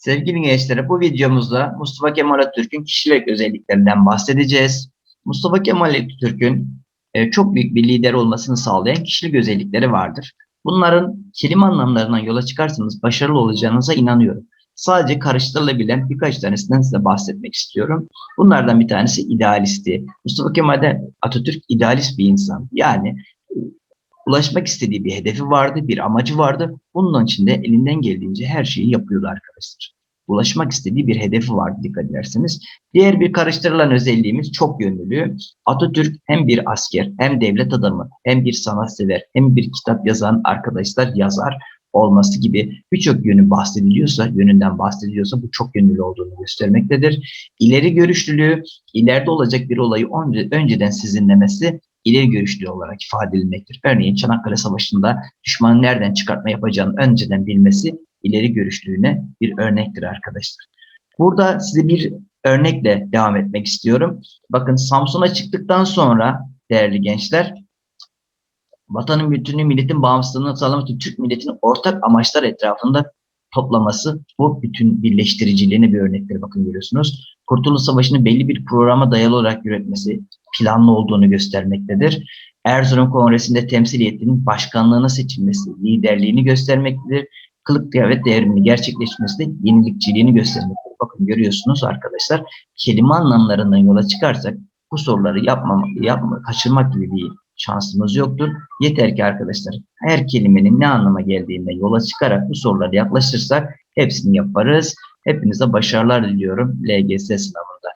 Sevgili gençler, bu videomuzda Mustafa Kemal Atatürk'ün kişilik özelliklerinden bahsedeceğiz. Mustafa Kemal Atatürk'ün e, çok büyük bir lider olmasını sağlayan kişilik özellikleri vardır. Bunların kelime anlamlarından yola çıkarsanız başarılı olacağınıza inanıyorum. Sadece karıştırılabilen birkaç tanesinden size bahsetmek istiyorum. Bunlardan bir tanesi idealisti. Mustafa Kemal Atatürk idealist bir insan. Yani ulaşmak istediği bir hedefi vardı, bir amacı vardı. Bunun için de elinden geldiğince her şeyi yapıyordu arkadaşlar. Ulaşmak istediği bir hedefi vardı dikkat ederseniz. Diğer bir karıştırılan özelliğimiz çok yönlülüğü. Atatürk hem bir asker, hem devlet adamı, hem bir sanatsever, hem bir kitap yazan arkadaşlar yazar olması gibi birçok yönü bahsediliyorsa, yönünden bahsediliyorsa bu çok yönlü olduğunu göstermektedir. İleri görüşlülüğü, ileride olacak bir olayı önce, önceden sizinlemesi ileri görüşlü olarak ifade edilmektir. Örneğin Çanakkale Savaşı'nda düşmanın nereden çıkartma yapacağını önceden bilmesi ileri görüşlülüğüne bir örnektir arkadaşlar. Burada size bir örnekle devam etmek istiyorum. Bakın Samsun'a çıktıktan sonra değerli gençler vatanın bütünlüğü, milletin bağımsızlığını sağlamak için Türk milletinin ortak amaçlar etrafında toplaması bu bütün birleştiriciliğine bir örnektir. Bakın görüyorsunuz. Kurtuluş Savaşı'nı belli bir programa dayalı olarak yönetmesi planlı olduğunu göstermektedir. Erzurum Kongresi'nde temsiliyetinin başkanlığına seçilmesi, liderliğini göstermektedir. Kılık kıyafet devrimini gerçekleşmesi de yenilikçiliğini göstermektedir. Bakın görüyorsunuz arkadaşlar kelime anlamlarından yola çıkarsak bu soruları yapmamak, yapma, kaçırmak gibi bir şansımız yoktur. Yeter ki arkadaşlar her kelimenin ne anlama geldiğinde yola çıkarak bu sorulara yaklaşırsak hepsini yaparız. Hepinize başarılar diliyorum LGS sınavında.